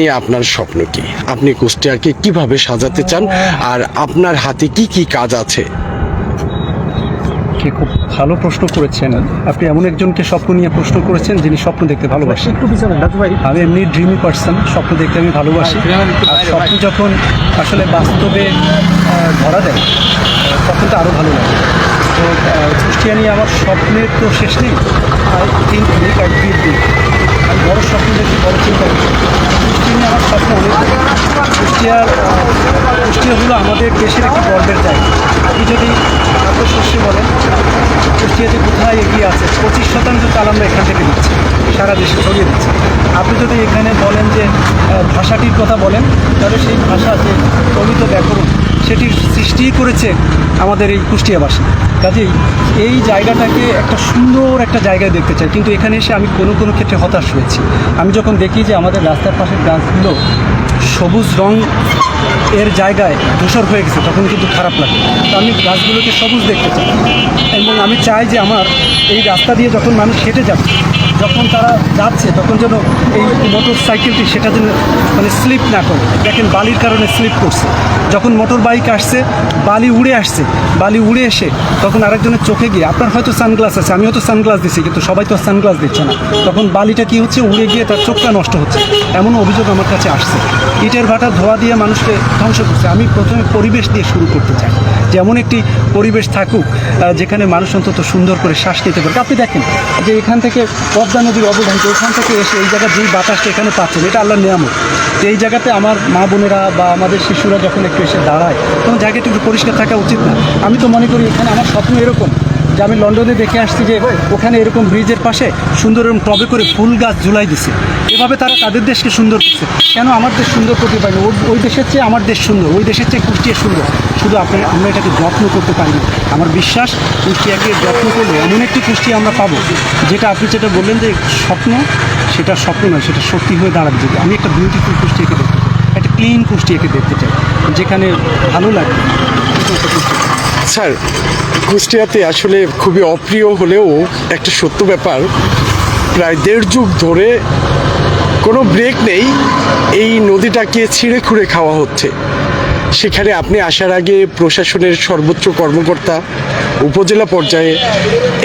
নিয়ে আপনার স্বপ্ন কি? আপনি কুষ্টিয়াকে কীভাবে সাজাতে চান? আর আপনার হাতে কি কি কাজ আছে? কি খুব ভালো প্রশ্ন করেছেন। আপনি এমন একজনকে স্বপ্ন নিয়ে প্রশ্ন করেছেন যিনি স্বপ্ন দেখতে ভালোবাসেন। আমি এমনি ড্রিমি পার্সন স্বপ্ন দেখতে আমি ভালোবাসি। আর স্বপ্ন যখন আসলে বাস্তবে ধরা দেয় তখন তো আরও ভালো লাগে। তো কুষ্টিয়া নিয়ে আমার স্বপ্নের তো শেষ নেই, আর থিঙ্ক বিগ আর বিগ বিগ আমি বড় স্বপ্ন দেখি, বড় চিন্তা নিয়ে আমার স্বপ্ন অনেক। কুষ্টিয়ার কুষ্টিয়া হলো আমাদের দেশের একটি গর্বের জায়গা। আপনি যদি খাদ্য শস্য বলেন কুষ্টিয়াতে কোথায় এগিয়ে আছে? পঁচিশ শতাংশ চাল আমরা এখান থেকে দিচ্ছি সারা দেশে ছড়িয়ে দিচ্ছি। আপনি যদি এখানে বলেন যে ভাষাটির কথা বলেন, তাহলে সেই ভাষা যে সৃষ্টি করেছে আমাদের এই কুষ্টিয়াবাসী। কাজেই এই জায়গাটাকে একটা সুন্দর একটা জায়গায় দেখতে চাই। কিন্তু এখানে এসে আমি কোনো কোনো ক্ষেত্রে হতাশ হয়েছি। আমি যখন দেখি যে আমাদের রাস্তার পাশের গাছগুলো সবুজ রং এর জায়গায় ধূসর হয়ে গেছে, তখন কিন্তু খারাপ লাগে। তো আমি গাছগুলোকে সবুজ দেখতে চাই। এবং আমি চাই যে আমার এই রাস্তা দিয়ে যখন মানুষ হেঁটে যাচ্ছে যখন তারা যাচ্ছে, তখন যেন এই মোটর সাইকেলটি সেটা যেন মানে স্লিপ না করে। দেখেন বালির কারণে স্লিপ করছে। যখন মোটর বাইক আসছে, বালি উড়ে আসছে, বালি উড়ে এসে তখন আরেকজনের চোখে গিয়ে, আপনার হয়তো সানগ্লাস আছে আমি হয়তো সানগ্লাস দিচ্ছি কিন্তু সবাই তো সানগ্লাস দিচ্ছে না। তখন বালিটা কি হচ্ছে, উড়ে গিয়ে তার চোখটা নষ্ট হচ্ছে। এমন অভিযোগ আমার কাছে আসছে। ইটের ভাটা ধোয়া দিয়ে মানুষকে ধ্বংস করছে। আমি প্রথমে পরিবেশ দিয়ে শুরু করতে চাই। যে এমন একটি পরিবেশ থাকুক যেখানে মানুষ অন্তত সুন্দর করে শ্বাস নিতে পারে। আপনি দেখেন যে এখান থেকে পদ্মা নদীর অবদান তো এখান থেকে এসে এই জায়গার যেই বাতাসটা এখানে পাচ্ছেন, এটা আল্লাহর নিয়ামত। তো এই জায়গাতে আমার মা বোনেরা বা আমাদের শিশুরা যখন একটু এসে দাঁড়ায়, তখন জায়গাটা একটু পরিষ্কার থাকা উচিত না। আমি তো মনে করি এখানে আমার স্বপ্ন এরকম যে আমি লন্ডনে দেখে আসছি যে ওখানে এরকম ব্রিজের পাশে সুন্দর এরকম টবে করে ফুল গাছ ঝুলাই দিছে। এভাবে তারা তাদের দেশকে সুন্দর করছে। কেন আমার দেশ সুন্দর করতে পারি? ওই- দেশের চেয়ে আমার দেশ সুন্দর। ওই দেশের চেয়ে কুষ্টিয়া সুন্দর। শুধু আপনি আমরা এটাকে যত্ন করতে পারি না আমার বিশ্বাস, কুষ্টিয়াকে যত্ন করলে এমন একটি কুষ্টিয়া আমরা পাবো, যেটা আপনি যেটা বললেন যে স্বপ্ন, সেটা স্বপ্ন নয়, সেটা সত্যি হয়ে দাঁড়াবে যদি। আমি একটা বিউটিফুল কুষ্টিয়াকে দেখতে চাই। একটা ক্লিন কুষ্টিয়াকে দেখতে চাই, যেখানে ভালো কুষ্টিয়া স্যার, কুষ্টিয়াতে আসলে খুবই অপ্রিয় হলেও একটা সত্য ব্যাপার, প্রায় দেড় যুগ ধরে কোনো ব্রেক নেই, এই নদীটাকে ছিঁড়ে খুঁড়ে খাওয়া হচ্ছে। সেখানে আপনি আসার আগে প্রশাসনের সর্বোচ্চ কর্মকর্তা, উপজেলা পর্যায়ে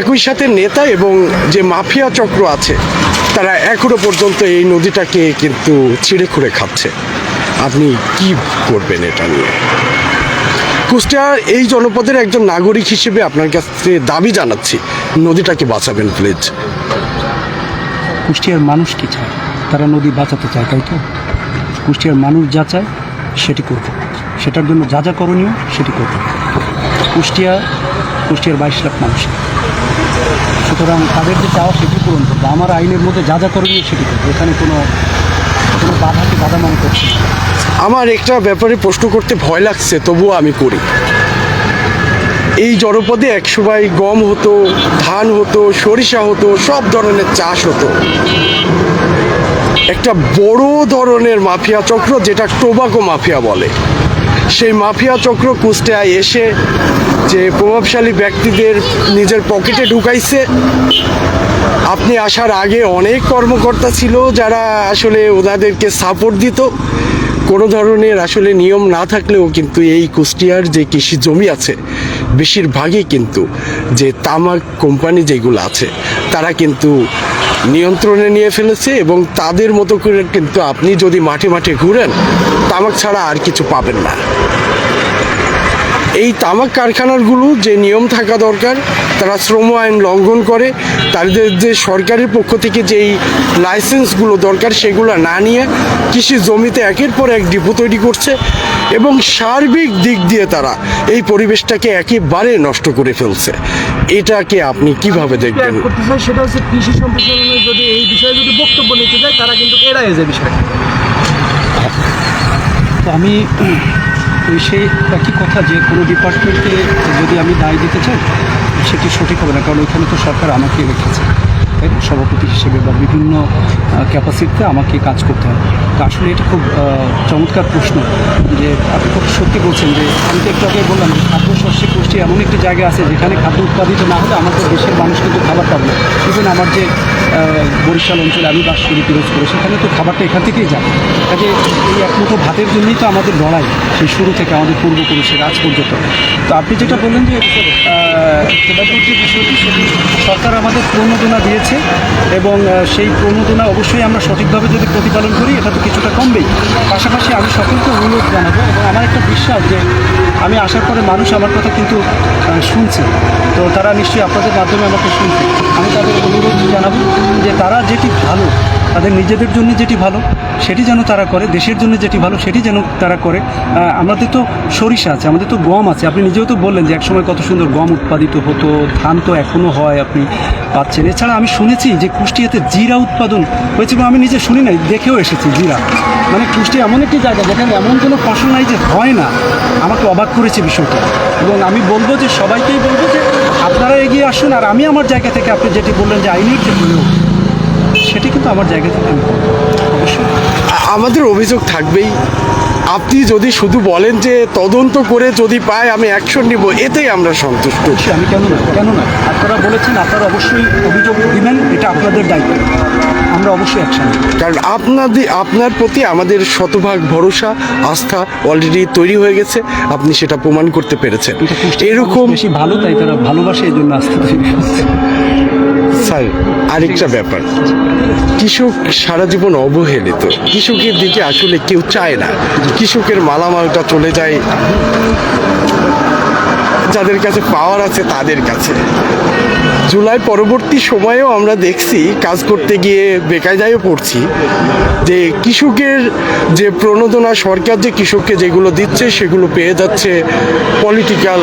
একই সাথে নেতা এবং যে মাফিয়া চক্র আছে, তারা এখনও পর্যন্ত এই নদীটাকে কিন্তু ছিঁড়ে খুঁড়ে খাচ্ছে। আপনি কি করবেন এটা নিয়ে? কুষ্টিয়ার এই জনপদের একজন নাগরিক হিসেবে আপনার কাছে দাবি জানাচ্ছি, নদীটাকে বাঁচাবেন প্লিজ। কুষ্টিয়ার মানুষ কি চায়? তারা নদী বাঁচাতে চায়, তাই তো? কুষ্টিয়ার মানুষ যা চায়, সেটি করবে। সেটার জন্য যা যা করণীয়, সেটি করবে। কুষ্টিয়া, কুষ্টিয়ার বাইশ লাখ মানুষ। সুতরাং তাদের যে চাওয়া, সেটি পূরণ করবে। আমার আইনের মধ্যে যা যা করণীয়, সেটি করবে। এখানে কোনো কোনো বাধাকে বাধা মনে করছি। আমার একটা ব্যাপারে প্রশ্ন করতে ভয় লাগছে, তবুও আমি করি। এই জনপদে এক সময় গম হতো, ধান হতো, সরিষা হতো, সব ধরনের চাষ হতো। একটা বড় ধরনের মাফিয়া চক্র যেটা টোবাকো মাফিয়া বলে। সেই মাফিয়া চক্র কুষ্টিয়ায় এসে যে প্রভাবশালী ব্যক্তিদের নিজের পকেটে ঢুকাইছে। আপনি আসার আগে অনেক কর্মকর্তা ছিল যারা আসলে ওনাদেরকে সাপোর্ট দিত। কোনো ধরনের আসলে নিয়ম না থাকলেও কিন্তু এই কুষ্টিয়ার যে কৃষি জমি আছে, বেশিরভাগই কিন্তু যে তামাক কোম্পানি যেগুলো আছে, তারা কিন্তু নিয়ন্ত্রণে নিয়ে ফেলেছে এবং তাদের মতো করে কিন্তু আপনি যদি মাঠে মাঠে ঘুরেন, তামাক ছাড়া আর কিছু পাবেন না। এই তামাক কারখানাগুলো যে নিয়ম থাকা দরকার, তারা শ্রম আইন লঙ্ঘন করে, তাদের যে সরকারের পক্ষ থেকে যেই লাইসেন্সগুলো দরকার, সেগুলো না নিয়ে কৃষি জমিতে একের পর এক ডিপো তৈরি করছে এবং সার্বিক দিক দিয়ে তারা এই পরিবেশটাকে একেবারে নষ্ট করে ফেলছে। এটাকে আপনি কীভাবে দেখবেন? করতে চাই সেটা হচ্ছে কৃষি সম্প্রসারণে যদি এই বিষয়ে যদি বক্তব্য নিতে যায় তারা কিন্তু এড়ায় যায় বিষয়টা। তো আমি সেই একই কথা যে কোনো ডিপার্টমেন্টকে যদি আমি দায় দিতে চাই সেটি সঠিক হবে না কারণ ওইখানে তো সরকার আমাকে রেখেছে। পরিষদের সভাপতি হিসেবে বা বিভিন্ন ক্যাপাসিটিতে আমাকে কাজ করতে হয়। তো আসলে এটা খুব চমৎকার প্রশ্ন যে আপনি খুব সত্যি বলছেন যে আমি তো একটু আগে বললাম যে খাদ্য শস্যে পুষ্টি এমন একটি জায়গা আছে যেখানে খাদ্য উৎপাদিত না হলে আমাদের দেশের মানুষ কিন্তু খাবার পাবে না। ইভেন আমার যে বরিশাল অঞ্চলে আমি বাস করি পিরোজপুরে সেখানে তো খাবারটা এখান থেকেই যায়। কাজে এই এক মুঠো ভাতের জন্যই তো আমাদের লড়াই, সেই শুরু থেকে আমাদের পূর্বপুরুষের আজ পর্যন্ত। তো আপনি যেটা বললেন যে সরকার আমাদের প্রণোদনা দিয়েছে। এবং সেই প্রণোদনা অবশ্যই আমরা সঠিকভাবে যদি প্রতিপালন করি, এটা তো কিছুটা কমবেই। পাশাপাশি আমি সকলকে অনুরোধ জানাব এবং আমার একটা বিশ্বাস যে আমি আসার পরে মানুষ আমার কথা কিন্তু শুনছে। তো তারা নিশ্চয়ই আপনাদের মাধ্যমে আমাকে শুনছে। আমি তাদের অনুরোধ জানাব যে তারা যেটি ভালো, তাদের নিজেদের জন্য যেটি ভালো, সেটি যেন তারা করে, দেশের জন্য যেটি ভালো, সেটি যেন তারা করে। আমাদের তো সরিষা আছে, আমাদের তো গম আছে। আপনি নিজেও তো বললেন যে একসময় কত সুন্দর গম উৎপাদিত হতো, ধান তো এখনও হয় আপনি। পাচ্ছেন। এছাড়া আমি শুনেছি যে কুষ্টিয়াতে জিরা উৎপাদন হয়েছে আমি নিজে শুনি নাই, দেখেও এসেছি জিরা। মানে কুষ্টিয়া এমন একটি জায়গা যেখানে এমন কোনো ফসল নাই যে হয় না। আমাকে অবাক করেছে বিষয়টা। এবং আমি বলব যে সবাইকেই বলব যে আপনারা এগিয়ে আসুন, আর আমি আমার জায়গা থেকে আপনি যেটি বললেন যে আইনের যে সেটি কিন্তু আমার জায়গা থেকে আমি। অবশ্যই। আমাদের অভিযোগ থাকবেই। আপনি যদি শুধু বলেন যে তদন্ত করে যদি পায় আমি অ্যাকশন নিব এতেই আমরা সন্তুষ্ট। আমি কেন না? কেন না? আপনারা বলেছেন আপনারা অবশ্যই অভিযোগ দিবেন এটা আপনাদের দায়িত্ব। আমরা অবশ্যই অ্যাকশন নেব। কারণ আপনাদের আপনার প্রতি আমাদের শতভাগ ভরসা আস্থা অলরেডি তৈরি হয়ে গেছে। আপনি সেটা প্রমাণ করতে পেরেছেন। এরকম বেশি ভালো তাই তারা ভালোবাসে এই জন্য হচ্ছে স্যার আরেকটা ব্যাপার, কৃষক সারা জীবন অবহেলিত। কৃষকের দিকে আসলে কেউ চায় না। কৃষকের মালামালটা চলে যায়। যাদের কাছে পাওয়ার আছে, তাদের কাছে। জুলাই পরবর্তী সময়েও আমরা দেখছি, কাজ করতে গিয়ে বেকায়দায়ও পড়ছি, যে কৃষকের যে প্রণোদনা, সরকার যে কৃষককে যেগুলো দিচ্ছে, সেগুলো পেয়ে যাচ্ছে পলিটিক্যাল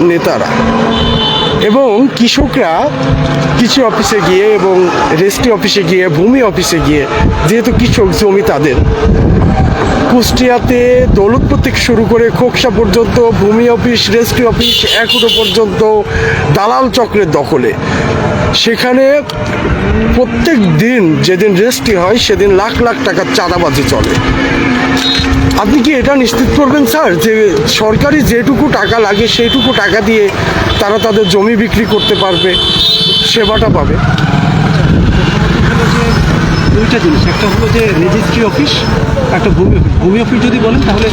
নেতারা। এবং কৃষকরা কৃষি অফিসে গিয়ে এবং রেস্টি অফিসে গিয়ে, ভূমি অফিসে গিয়ে, যেহেতু কৃষক জমি তাদের। কুষ্টিয়াতে দৌলতপুর থেকে শুরু করে খোকসা পর্যন্ত, ভূমি অফিস রেস্ট্রি অফিস, এখনও পর্যন্ত দালাল চক্রের দখলে। সেখানে প্রত্যেক দিন যেদিন রেস্ট্রি হয়, সেদিন লাখ লাখ টাকার চাঁদাবাজি চলে। আপনি কি এটা নিশ্চিত করবেন, স্যার, যে সরকারি যেটুকু টাকা লাগে, সেইটুকু টাকা দিয়ে তারা তাদের জমি বিক্রি করতে পারবে, সেবাটা পাবে? দুইটা জিনিস। একটা হলো যে রেজিস্ট্রি অফিস একটা ভূমি অফিস ভূমি অফিস যদি বলেন, তাহলে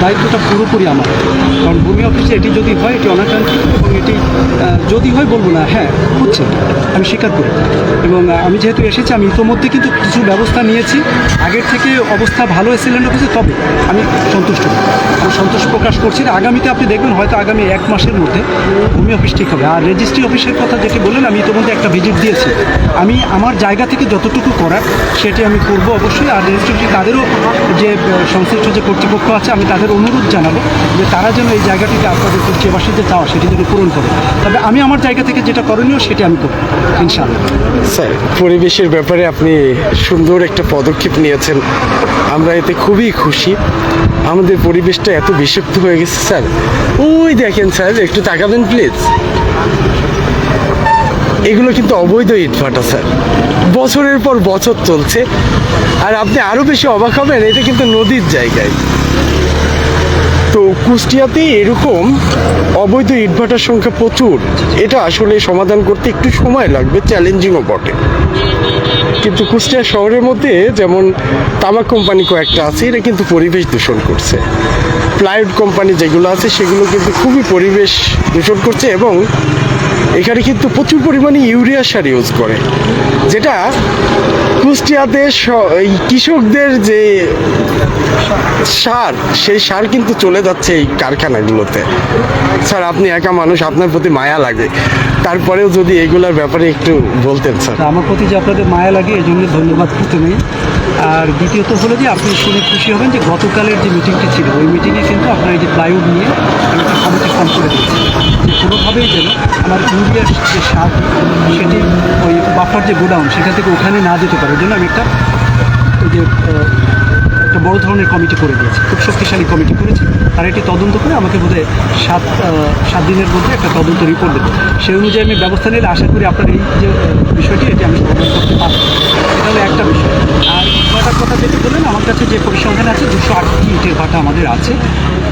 দায়িত্বটা পুরোপুরি আমার। কারণ ভূমি অফিসে এটি যদি হয়, এটি অনাকাঙ্ক্ষিত এবং এটি যদি হয় বলব না হ্যাঁ হচ্ছে। আমি স্বীকার করি। এবং আমি যেহেতু এসেছি, আমি ইতোমধ্যে কিন্তু কিছু ব্যবস্থা নিয়েছি। আগের থেকে অবস্থা ভালো সিলিন্ডার অফিসে তবে আমি সন্তুষ্ট। আমি সন্তোষ প্রকাশ করছি। আগামীতে আপনি দেখবেন, হয়তো আগামী এক মাসের মধ্যে ভূমি অফিস ঠিক হবে। আর রেজিস্ট্রি অফিসের কথা যেটি বললেন, আমি ইতোমধ্যে একটা ভিজিট দিয়েছি। আমি আমার জায়গা থেকে যতটুকু করার সেটি আমি করব অবশ্যই। আর রেজিস্ট্রি তাদেরও যে সংশ্লিষ্ট যে কর্তৃপক্ষ আছে, আমি তাদের অনুরোধ জানাব যে তারা যেন এই জায়গাটিতে আপনাদের কুচিয়াবাসীর যে চাওয়া, সেটি যেন পূরণ করে। তবে আমি আমার জায়গা থেকে যেটা করণীয়, সেটি আমি করব, ইনশাআল্লাহ। স্যার, পরিবেশের ব্যাপারে আপনি সুন্দর একটা পদক্ষেপ নিয়েছেন। আমরা এতে খুবই খুশি। আমাদের পরিবেশটা এত বিষাক্ত হয়ে গেছে, স্যার। ওই দেখেন, স্যার, একটু তাকাবেন, প্লিজ। এগুলো কিন্তু অবৈধ ইটভাটা স্যার। বছরের পর বছর চলছে। আর আপনি আরও বেশি অবাক হবেন, এটা কিন্তু নদীর জায়গায়। তো কুষ্টিয়াতে এরকম অবৈধ ইটভাটার সংখ্যা প্রচুর। এটা আসলে সমাধান করতে একটু সময় লাগবে চ্যালেঞ্জিংও বটে। কিন্তু কুষ্টিয়া শহরের মধ্যে যেমন তামাক কোম্পানি কয়েকটা আছে, এরা কিন্তু পরিবেশ দূষণ করছে। প্লাইউড কোম্পানি যেগুলো আছে, সেগুলো কিন্তু খুবই পরিবেশ দূষণ করছে এবং এখানে কিন্তু প্রচুর পরিমাণে ইউরিয়া সার ইউজ করে, যেটা কুষ্টিয়াতে কৃষকদের যে সার, সেই সার কিন্তু চলে যাচ্ছে এই কারখানাগুলোতে। স্যার, আপনি একা মানুষ, আপনার প্রতি মায়া লাগে। তারপরেও যদি এগুলোর ব্যাপারে একটু বলতেন, স্যার। আমার প্রতি যে আপনাদের মায়া লাগে এই জন্য ধন্যবাদ প্রথমে আর দ্বিতীয়ত হলো যে, আপনি শুনে খুশি হবেন যে, গতকালের যে মিটিংটি ছিল, ওই মিটিংয়ে কিন্তু আপনার এই যে প্লাইউড নিয়ে আমি একটা কমিটি ফর্ম করে দিয়েছি। যে কোনোভাবেই যেন আমার ইউরিয়ার যে সার সেটি ওই বাফার যে গোডাউন, সেখান থেকে ওখানে না যেতে পারে। ওই জন্য আমি একটা যে একটা বড় ধরনের কমিটি করে দিয়েছে। খুব শক্তিশালী কমিটি করেছে। তারা এটি তদন্ত করে আমাকে বোধহয় সাত সাত দিনের মধ্যে একটা তদন্ত রিপোর্ট দেবে। সেই অনুযায়ী আমি ব্যবস্থা নিলে আশা করি আপনার এই যে বিষয়টি এটি আমি সমাধান করতে পারব। এটা হলো একটা বিষয়। আর ভাটার কথা যেটি বললেন আমার কাছে যে পরিসংখ্যান আছে, দুশো আটটি ইটের ভাটা আমাদের আছে।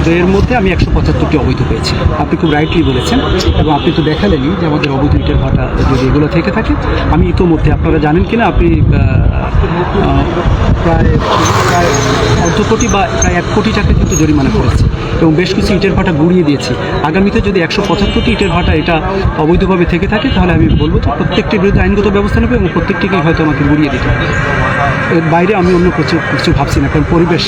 তো এর মধ্যে আমি একশো পঁচাত্তরটি অবৈধ পেয়েছি। আপনি খুব রাইটলি বলেছেন, এবং আপনি তো দেখালেনই যে আমাদের অবৈধ ইটের ভাটা যদি এগুলো থেকে থাকে। আমি ইতোমধ্যে, আপনারা জানেন কিনা, আপনি প্রায় প্রায় অর্ধ কোটি বা প্রায় এক কোটি টাকা কিন্তু জরিমানা করেছি, এবং বেশ কিছু ইটের ভাটা গুড়িয়ে দিয়েছি। আগামীতে যদি একশো পঁচাত্তরটি ইটের ভাটা এটা অবৈধভাবে থেকে থাকে, তাহলে আমি বলব প্রত্যেকটির বিরুদ্ধে আইনগত ব্যবস্থা নেবে, এবং প্রত্যেকটিকেই হয়তো আমাকে গুড়িয়ে দিতে হবে। এর বাইরে আমি অন্য কিছু কিছু ভাবছি না, কারণ পরিবেশ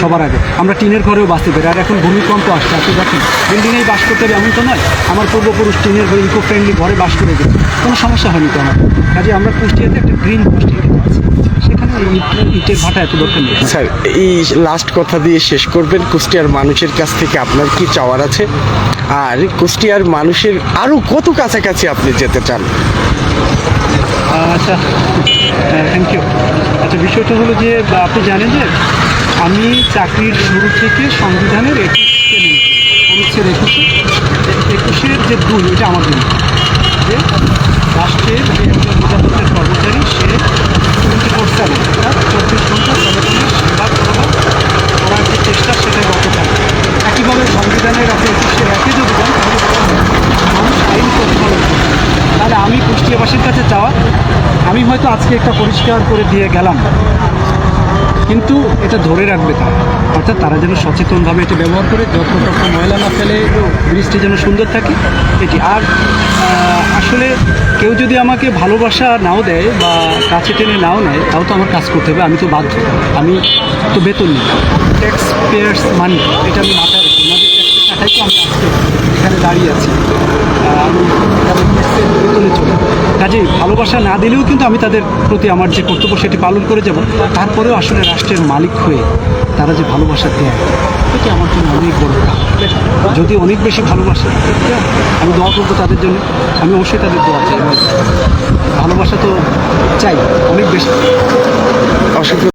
সবার আগে। আমরা টিনের ঘরেও বাঁচতে পারি, আর এখন ভূমিকম্প আসছে, আপনি দেখেন। বিল্ডিংয়েই বাস করতে হবে এমন তো নয়, আমার পূর্বপুরুষ টিনের ঘরে ইকো ফ্রেন্ডলি ঘরে বাস করে গেছে। কোনো সমস্যা হয়নি তো আমার কাজে আমরা কুষ্টিয়াতে একটা গ্রিন আছি সেখানে স্যার, এই লাস্ট কথা দিয়ে শেষ করবেন। কুষ্টিয়ার মানুষের কাছ থেকে আপনার কি চাওয়ার আছে? আর কুষ্টিয়ার মানুষের আরও কত কাছাকাছি আপনি যেতে চান? আচ্ছা থ্যাংক ইউ আচ্ছা বিষয়টা হলো যে আপনি জানেন যে, আমি চাকরির শুরু থেকে সংবিধানের একুশকে। অনুচ্ছেদ একুশে, একুশের যে দুই এটা আমার জন্য যে রাষ্ট্রের যে একজন নিরাপত্তার কর্মচারী, সে টোয়েন্টি ফোর সেভেন চব্বিশ ঘণ্টা জনগণের সেবা করার যে চেষ্টা, সেটাই রত থাকে একইভাবে সংবিধানের আপনি একুশে একে যদি যান তাহলে মানুষ আইন প্রতিপালন করে। তাহলে আমি কুষ্টিয়াবাসীর কাছে চাওয়া, আমি হয়তো আজকে একটা পরিষ্কার করে দিয়ে গেলাম। কিন্তু এটা ধরে রাখবে তারা। অর্থাৎ তারা যেন সচেতনভাবে এটা ব্যবহার করে, যত তত ময়লা না ফেলে ব্রিজটি যেন সুন্দর থাকে, এটি। আর আসলে কেউ যদি আমাকে ভালোবাসা নাও দেয় বা কাছে টেনে নাও নেয়, তাও তো আমার কাজ করতে হবে, আমি তো বাধ্য। আমি তো বেতন নিই। ট্যাক্স পেয়ার্স মানি এটা আমি মাথায় রাখি ওনাদের ট্যাক্সের তো আমি আজকে এখানে দাঁড়িয়ে আছি। কাজেই ভালোবাসা না দিলেও কিন্তু আমি তাদের প্রতি আমার যে কর্তব্য সেটি পালন করে যাব। তারপরেও আসলে রাষ্ট্রের মালিক হয়ে তারা যে ভালোবাসা দেয়, এটি আমার জন্য অনেক বড় যদি অনেক বেশি ভালোবাসে, আমি দোয়া করব তাদের জন্য। আমি অবশ্যই তাদের দোয়া চাই। ভালোবাসা তো চাই, অনেক বেশি। অসংখ্য